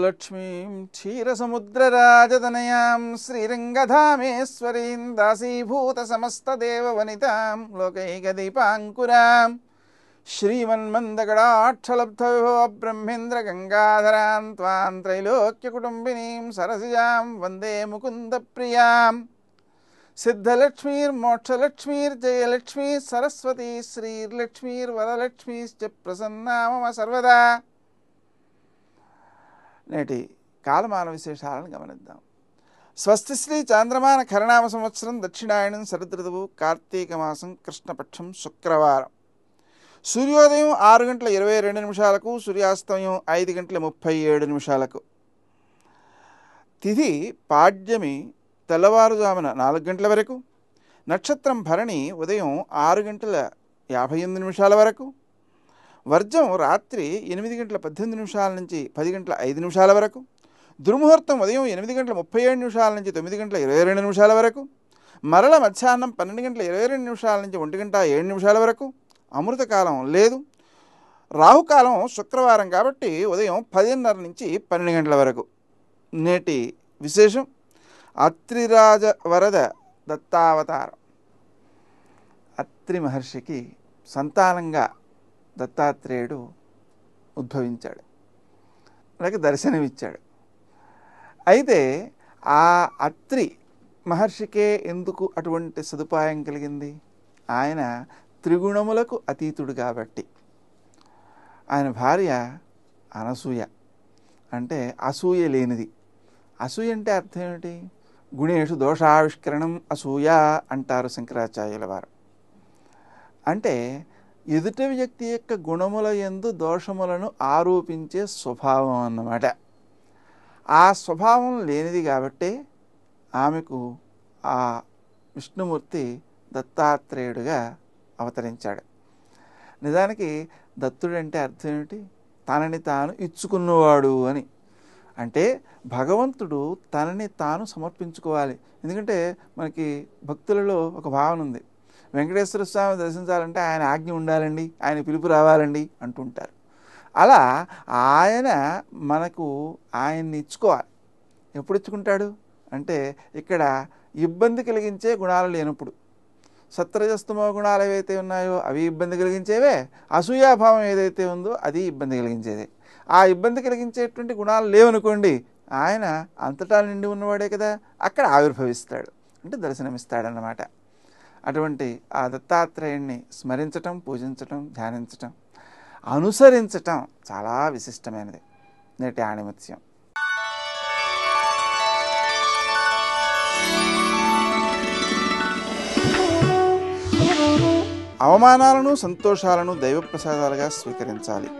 సిద్ధలక్ష్మీం క్షీరసముద్రరాజతనయాం శ్రీరంగధామేశ్వరీం దాసీభూత సమస్తదేవవనితాం లోకైకదీపాంకురాం శ్రీమన్మందగడాక్షలబ్ధవిభవ బ్రహ్మేంద్ర గంగాధరాం త్వాం త్రైలోక్యకుటుంబినీం సరసిజాం వందే ముకుందప్రియాం సిద్ధలక్ష్మీర్మోక్షలక్ష్మీర్జయలక్ష్మీ సరస్వతీ శ్రీర్లక్ష్మీర్వరలక్ష్మీశ్చ ప్రసన్నా మమ సర్వదా నేటి కాలమాన విశేషాలను గమనిద్దాం. స్వస్తి శ్రీ చాంద్రమాన ఖరణామ సంవత్సరం దక్షిణాయనం శరదృతువు కార్తీక మాసం కృష్ణపక్షం శుక్రవారం. సూర్యోదయం ఆరు గంటల ఇరవై రెండు నిమిషాలకు సూర్యాస్తమయం ఐదు గంటల ముప్పై ఏడు నిమిషాలకు. తిథి పాడ్యమి తెల్లవారుజామున నాలుగు గంటల వరకు నక్షత్రం భరణి ఉదయం ఆరు గంటల యాభై ఎనిమిది నిమిషాల వరకు వర్జం రాత్రి ఎనిమిది గంటల పద్దెనిమిది నిమిషాల నుంచి పది గంటల ఐదు నిమిషాల వరకు దుర్ముహూర్తం ఉదయం ఎనిమిది గంటల ముప్పై ఏడు నిమిషాల నుంచి తొమ్మిది గంటల ఇరవై రెండు నిమిషాల వరకు మరల మధ్యాహ్నం పన్నెండు గంటల ఇరవై రెండు నిమిషాల నుంచి ఒంటి గంట ఏడు నిమిషాల వరకు అమృతకాలం లేదు. రాహుకాలం శుక్రవారం కాబట్టి ఉదయం పదిన్నర నుంచి పన్నెండు గంటల వరకు. నేటి విశేషం అత్రిరాజ వరద దత్తావతారం. అత్రి మహర్షికి సంతానంగా దత్తాత్రేయుడు ఉద్భవించాడు. అలాగే దర్శనమిచ్చాడు. అయితే ఆ అత్రి మహర్షికే ఎందుకు అటువంటి సదుపాయం కలిగింది? ఆయన త్రిగుణములకు అతీతుడు కాబట్టి ఆయన భార్య అనసూయ. అంటే అసూయ లేనిది. అసూయ అంటే అర్థం ఏమిటి? గుణేషు దోషావిష్కరణం అసూయ అంటారు శంకరాచార్యుల వారు. అంటే ఎదుటి వ్యక్తి యొక్క గుణముల ఎందు దోషములను ఆరోపించే స్వభావం అన్నమాట. ఆ స్వభావం లేనిది కాబట్టే ఆమెకు ఆ విష్ణుమూర్తి దత్తాత్రేయుడుగా అవతరించాడు. నిజానికి దత్తుడంటే అర్థం ఏమిటి? తనని తాను ఇచ్చుకున్నవాడు అని. అంటే భగవంతుడు తనని తాను సమర్పించుకోవాలి. ఎందుకంటే మనకి భక్తులలో ఒక భావన ఉంది. వెంకటేశ్వర స్వామి దర్శించాలంటే ఆయన ఆజ్ఞ ఉండాలండి ఆయన పిలుపు రావాలండి అంటుంటారు. అలా ఆయన మనకు ఆయన్ని ఇచ్చుకోవాలి. ఎప్పుడు ఇచ్చుకుంటాడు? అంటే ఇక్కడ ఇబ్బంది కలిగించే గుణాలు లేనప్పుడు. సత్రజస్తమో గుణాలు ఏవైతే ఉన్నాయో అవి ఇబ్బంది కలిగించేవే అసూయాభావం ఏదైతే ఉందో అది ఇబ్బంది కలిగించేదే. ఆ ఇబ్బంది కలిగించేటువంటి గుణాలు లేవనుకోండి ఆయన అంతటా నిండి ఉన్నవాడే కదా అక్కడ ఆవిర్భవిస్తాడు. అంటే దర్శనమిస్తాడన్నమాట. అటువంటి ఆ దత్తాత్రేయుణ్ణి స్మరించటం పూజించటం ధ్యానించటం అనుసరించటం చాలా విశిష్టమైనది నేటి ఆణిమత్యం అవమానాలను సంతోషాలను దైవ ప్రసాదాలుగా స్వీకరించాలి.